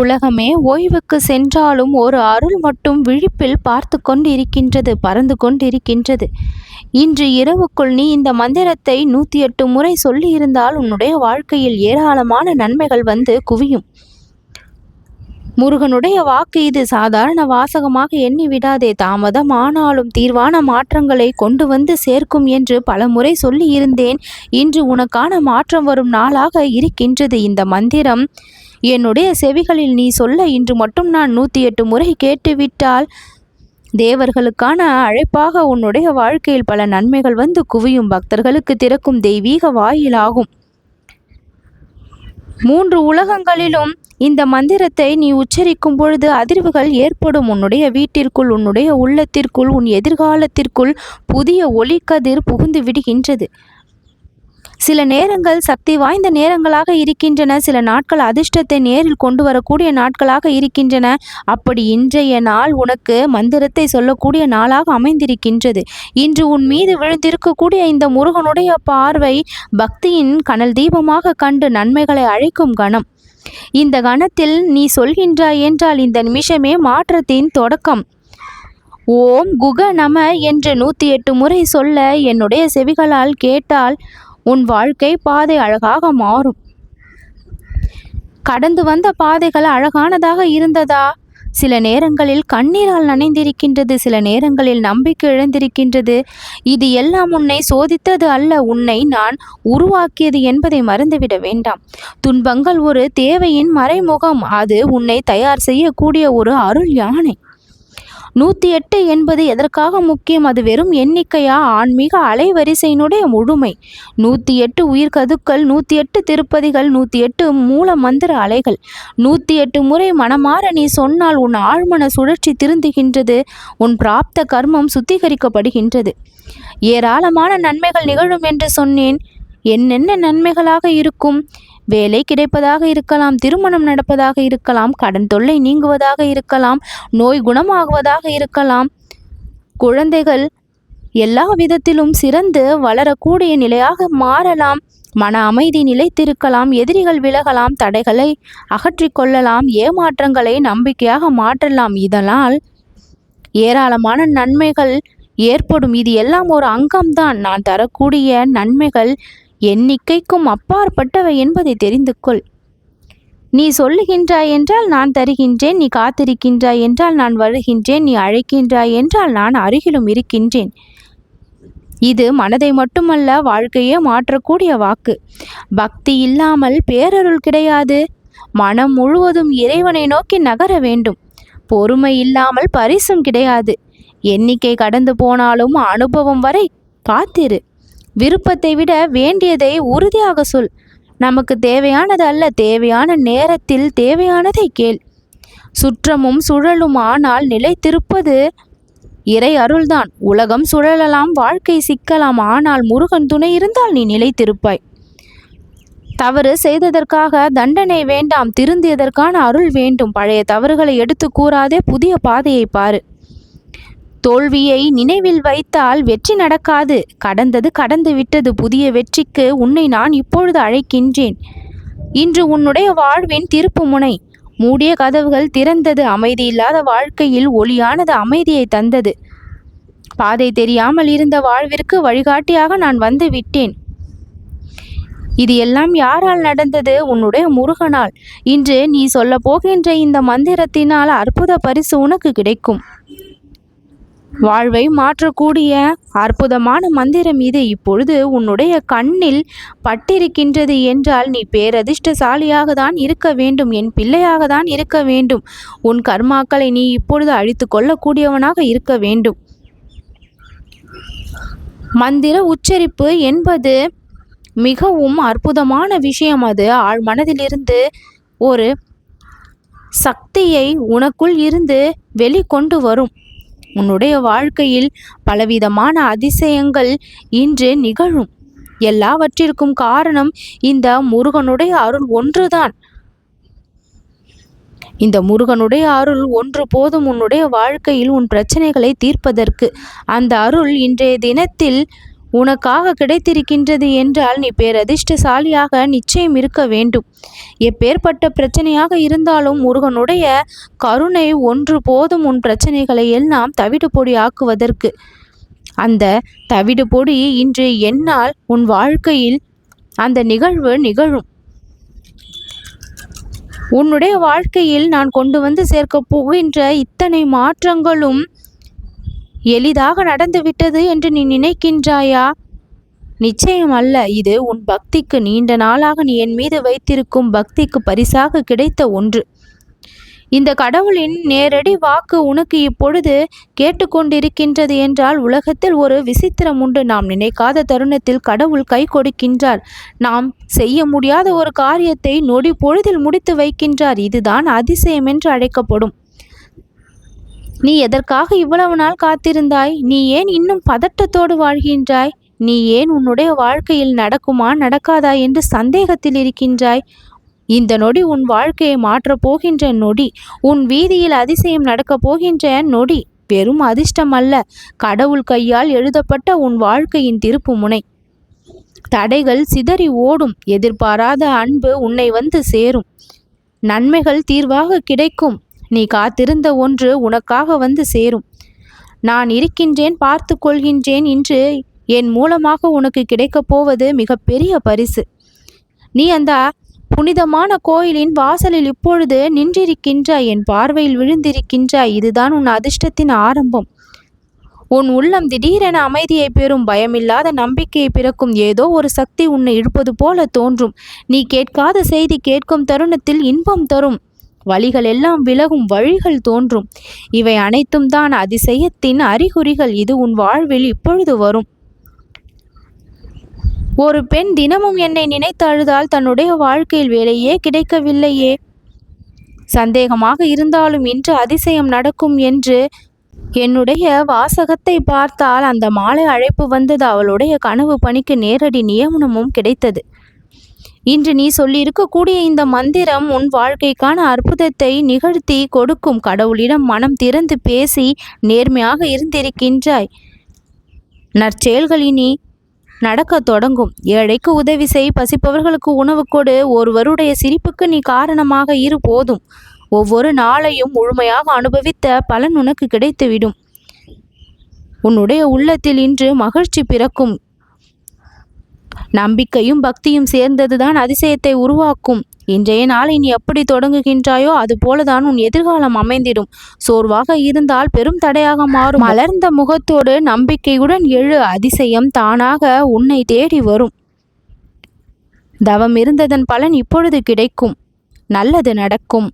உலகமே ஓய்வுக்கு சென்றாலும் ஒரு அருள் மட்டும் விழிப்பில் பார்த்து கொண்டிருக்கின்றது பறந்து கொண்டிருக்கின்றது. இன்று இரவுக்குள் நீ இந்த மந்திரத்தை நூற்றி எட்டு முறை சொல்லியிருந்தால் உன்னுடைய வாழ்க்கையில் ஏராளமான நன்மைகள் வந்து குவியும். முருகனுடைய வாக்கு இது. சாதாரண வாசகமாக எண்ணி விடாதே. தாமதம் ஆனாலும் தீர்வான மாற்றங்களை கொண்டு வந்து சேர்க்கும் என்று பலமுறை சொல்லியிருந்தேன். இன்று உனக்கான மாற்றம் வரும் நாளாக இருக்கின்றது. இந்த மந்திரம் என்னுடைய செவிகளில் நீ சொல்ல இன்று மட்டும் நான் நூற்றி எட்டு முறை கேட்டுவிட்டால் தேவர்களுக்கான அழைப்பாக உன்னுடைய வாழ்க்கையில் பல நன்மைகள் வந்து குவியும். பக்தர்களுக்கு திறக்கும் தெய்வீக வாயிலாகும். மூன்று உலகங்களிலும் இந்த மந்திரத்தை நீ உச்சரிக்கும் பொழுது அதிர்வுகள் ஏற்படும். உன்னுடைய வீட்டிற்குள் உன்னுடைய உள்ளத்திற்குள் உன் எதிர்காலத்திற்குள் புதிய ஒளிக்கதிர் புகுந்து விடுகின்றது. சில நேரங்கள் சக்தி வாய்ந்த நேரங்களாக இருக்கின்றன சில நாட்கள் அதிர்ஷ்டத்தை நேரில் கொண்டு வரக்கூடிய நாட்களாக இருக்கின்றன. அப்படி இன்றைய நாள் உனக்கு மந்திரத்தை சொல்லக்கூடிய நாளாக அமைந்திருக்கின்றது. இன்று உன் மீது விழுந்திருக்கக்கூடிய இந்த முருகனுடைய பார்வை பக்தியின் கனல் தீபமாக கண்டு நன்மைகளை அழைக்கும் கணம். இந்த கணத்தில் நீ சொல்கின்றாய் என்றால் இந்த நிமிஷமே மாற்றத்தின் தொடக்கம். ஓம் குக நம என்று நூற்றி எட்டு முறை சொல்ல என்னுடைய செவிகளால் கேட்டால் உன் வாழ்க்கை பாதை அழகாக மாறும். கடந்து வந்த பாதைகள் அழகானதாக இருந்ததா? சில நேரங்களில் கண்ணீரால் நனைந்திருக்கின்றது சில நேரங்களில் நம்பிக்கை இழந்திருக்கின்றது. இது எல்லாம் உன்னை சோதித்தது அல்ல உன்னை நான் உருவாக்கியது என்பதை மறந்துவிட வேண்டாம். துன்பங்கள் ஒரு தேவையின் மறைமுகம் அது உன்னை தயார் செய்யக்கூடிய ஒரு அருள் யானை. நூற்றி எட்டு என்பது எதற்காக முக்கியம்? அது வெறும் எண்ணிக்கையா? ஆன்மீக அலைவரிசையினுடைய முழுமை. நூற்றி எட்டு உயிர்கதுக்கள் நூற்றி எட்டு திருப்பதிகள் நூற்றி எட்டு மூல மந்திர அலைகள். நூற்றி எட்டு முறை மனமாற நீ சொன்னால் உன் ஆழ்மன சுழற்சி திருந்துகின்றது உன் பிராப்த கர்மம் சுத்திகரிக்கப்படுகின்றது. ஏராளமான நன்மைகள் நிகழும் என்று சொன்னேன். என்னென்ன நன்மைகளாக இருக்கும்? வேலை கிடைப்பதாக இருக்கலாம் திருமணம் நடப்பதாக இருக்கலாம் கடன் தொல்லை நீங்குவதாக இருக்கலாம் நோய் குணமாகுவதாக இருக்கலாம். குழந்தைகள் எல்லா விதத்திலும் சிறந்து வளரக்கூடிய நிலையாக மாறலாம் மன அமைதி நிலைத்திருக்கலாம் எதிரிகள் விலகலாம் தடைகளை அகற்றிக் கொள்ளலாம் ஏமாற்றங்களை நம்பிக்கையாக மாற்றலாம். இதனால் ஏராளமான நன்மைகள் ஏற்படும். இது எல்லாம் ஒரு அங்கம்தான். நான் தரக்கூடிய நன்மைகள் எண்ணிக்கைக்கும் அப்பாற்பட்டவை என்பதை தெரிந்து கொள் நீ சொல்லுகின்றாய் என்றால் நான் தருகின்றேன் நீ காத்திருக்கின்றாய் என்றால் நான் வருகின்றேன் நீ அழைக்கின்றாய் என்றால் நான் அருகிலும் இருக்கின்றேன். இது மனதை மட்டுமல்ல வாழ்க்கையே மாற்றக்கூடிய வாக்கு. பக்தி இல்லாமல் பேரருள் கிடையாது. மனம் முழுவதும் இறைவனை நோக்கி நகர வேண்டும். பொறுமை இல்லாமல் பரிசும் கிடையாது. எண்ணிக்கை கடந்து போனாலும் அனுபவம் வரை காத்திரு. விருப்பத்தை விட வேண்டியதை உறுதியாக சொல். நமக்கு தேவையானது அல்ல தேவையான நேரத்தில் தேவையானதை கேள். சுற்றமும் சுழலும் ஆனால் நிலைத்திருப்பது இறை அருள்தான். உலகம் சுழலலாம் வாழ்க்கை சிக்கலாம் ஆனால் முருகன் துணை இருந்தால் நீ நிலைத்திருப்பாய். தவறு செய்ததற்காக தண்டனை வேண்டாம் திருந்தியதற்கான அருள் வேண்டும். பழைய தவறுகளை எடுத்து கூறாதே புதிய பாதையை பாரு. தோல்வியை நினைவில் வைத்தால் வெற்றி நடக்காது. கடந்தது கடந்து விட்டது புதிய வெற்றிக்கு உன்னை நான் இப்பொழுது அழைக்கின்றேன். இன்று உன்னுடைய வாழ்வின் திருப்பு முனை. மூடிய கதவுகள் திறந்தது. அமைதி இல்லாத வாழ்க்கையில் ஒளியானது அமைதியை தந்தது. பாதை தெரியாமல் இருந்த வாழ்விற்கு வழிகாட்டியாக நான் வந்து விட்டேன். இது எல்லாம் யாரால் நடந்தது? உன்னுடைய முருகனால். இன்று நீ சொல்ல போகின்ற இந்த மந்திரத்தினால் அற்புத பரிசு உனக்கு கிடைக்கும். வாழ்வை மாற்றக்கூடிய அற்புதமான மந்திரம் இது. இப்பொழுது உன்னுடைய கண்ணில் பட்டிருக்கின்றது என்றால் நீ பேரதிர்ஷ்டசாலியாக தான் இருக்க வேண்டும் என் பிள்ளையாக தான் இருக்க வேண்டும். உன் கர்மாக்களை நீ இப்பொழுது அழித்து கொள்ளக்கூடியவனாக இருக்க வேண்டும். மந்திர உச்சரிப்பு என்பது மிகவும் அற்புதமான விஷயம் அது. ஆழ் மனதிலிருந்து ஒரு சக்தியை உனக்குள் இருந்து வெளிக்கொண்டு வரும். உன்னுடைய வாழ்க்கையில் பலவிதமான அதிசயங்கள் இன்று நிகழும். எல்லாவற்றிற்கும் காரணம் இந்த முருகனுடைய அருள் ஒன்றுதான். இந்த முருகனுடைய அருள் ஒன்று போதும் உன்னுடைய வாழ்க்கையில் உன் பிரச்சனைகளை தீர்ப்பதற்கு. அந்த அருள் இன்றைய தினத்தில் உனக்காக கிடைத்திருக்கின்றது என்றால் நீ பேரதிர்ஷ்டசாலியாக நிச்சயம் இருக்க வேண்டும். எப்பேற்பட்ட பிரச்சனையாக இருந்தாலும் முருகனுடைய கருணை ஒன்று போதும் உன் பிரச்சனைகளை எல்லாம் தவிடு பொடி ஆக்குவதற்கு. அந்த தவிடு பொடி இன்று என்னால் உன் வாழ்க்கையில் அந்த நிகழ்வு நிகழும். உன்னுடைய வாழ்க்கையில் நான் கொண்டு வந்து சேர்க்கப் போகின்ற இத்தனை மாற்றங்களும் எளிதாக நடந்துவிட்டது என்று நீ நினைக்கின்றாயா? நிச்சயம் அல்ல. இது உன் பக்திக்கு நீண்ட நாளாக நீ என் மீது வைத்திருக்கும் பக்திக்கு பரிசாக கிடைத்த ஒன்று. இந்த கடவுளின் நேரடி வாக்கு உனக்கு இப்பொழுது கேட்டுக்கொண்டிருக்கின்றது என்றால் உலகத்தில் ஒரு விசித்திரம் உண்டு. நாம் நினைக்காத தருணத்தில் கடவுள் கை கொடுக்கின்றார். நாம் செய்ய முடியாத ஒரு காரியத்தை நொடி பொழுதில் முடித்து வைக்கின்றார். இதுதான் அதிசயம் என்று அழைக்கப்படும். நீ எதற்காக இவ்வளவு நாள் காத்திருந்தாய்? நீ ஏன் இன்னும் பதட்டத்தோடு வாழ்கின்றாய்? நீ ஏன் உன்னுடைய வாழ்க்கையில் நடக்குமா நடக்காதா என்று சந்தேகத்தில் இருக்கின்றாய்? இந்த நொடி உன் வாழ்க்கையை மாற்றப் போகின்ற நொடி உன் வீதியில் அதிசயம் நடக்கப் போகின்ற நொடி பெரும் அதிர்ஷ்டம் அல்ல. கடவுள் கையால் எழுதப்பட்ட உன் வாழ்க்கையின் திருப்பு முனை தடைகள் சிதறி ஓடும் எதிர்பாராத அன்பு உன்னை வந்து சேரும். நன்மைகள் தீர்வாக கிடைக்கும். நீ காத்திருந்த ஒன்று உனக்காக வந்து சேரும். நான் இருக்கின்றேன் பார்த்து கொள்கின்றேன் இன்று என் மூலமாக உனக்கு கிடைக்கப் போவது மிகப்பெரிய பரிசு. நீ அந்த புனிதமான கோயிலின் வாசலில் இப்பொழுது நின்றிருக்கின்றாய் என் பார்வையில் விழுந்திருக்கின்றாய் இதுதான் உன் அதிர்ஷ்டத்தின் ஆரம்பம். உன் உள்ளம் திடீரென அமைதியை பெறும் பயமில்லாத நம்பிக்கையை பிறக்கும் ஏதோ ஒரு சக்தி உன்னை இழுப்பது போல தோன்றும். நீ கேட்காத செய்தி கேட்கும் தருணத்தில் இன்பம் தரும். வழிகள் எல்லாம் விலகும் வழிகள் தோன்றும். இவை அனைத்தும் தான் அதிசயத்தின் அறிகுறிகள். இது உன் வாழ்வில் இப்பொழுது வரும். ஒரு பெண் தினமும் என்னை நினைத்து அழுதால் தன்னுடைய வாழ்க்கையில் வேலையே கிடைக்கவில்லையே. சந்தேகமாக இருந்தாலும் இன்று அதிசயம் நடக்கும் என்று என்னுடைய வாசகத்தை பார்த்தால் அந்த மாலை அழைப்பு வந்தது. அவளுடைய கனவு பணிக்கு நேரடி நியமனமும் கிடைத்தது. இன்று நீ சொல்லியிருக்கக்கூடிய இந்த மந்திரம் உன் வாழ்க்கைக்கான அற்புதத்தை நிகழ்த்தி கொடுக்கும். கடவுளிடம் மனம் திறந்து பேசி நேர்மையாக இருந்திருக்கின்றாய். நற்செயல்களினி நடக்க தொடங்கும். ஏழைக்கு உதவி செய் பசிப்பவர்களுக்கு உணவு கொடு. ஒருவருடைய சிரிப்புக்கு நீ காரணமாக இரு போதும். ஒவ்வொரு நாளையும் முழுமையாக அனுபவித்த பலன் உனக்கு கிடைத்துவிடும். உன்னுடைய உள்ளத்தில் இன்று மகிழ்ச்சி பிறக்கும். நம்பிக்கையும் பக்தியும் சேர்ந்ததுதான் அதிசயத்தை உருவாக்கும். இன்றைய நாளை நீ எப்படி தொடங்குகின்றாயோ அது போலதான் உன் எதிர்காலம் அமைந்திடும். சோர்வாக இருந்தால் பெரும் தடையாக மாறும். மலர்ந்த முகத்தோடு நம்பிக்கையுடன் எழு. அதிசயம் தானாக உன்னை தேடி வரும். தவம் இருந்ததன் பலன் இப்பொழுது கிடைக்கும். நல்லது நடக்கும்.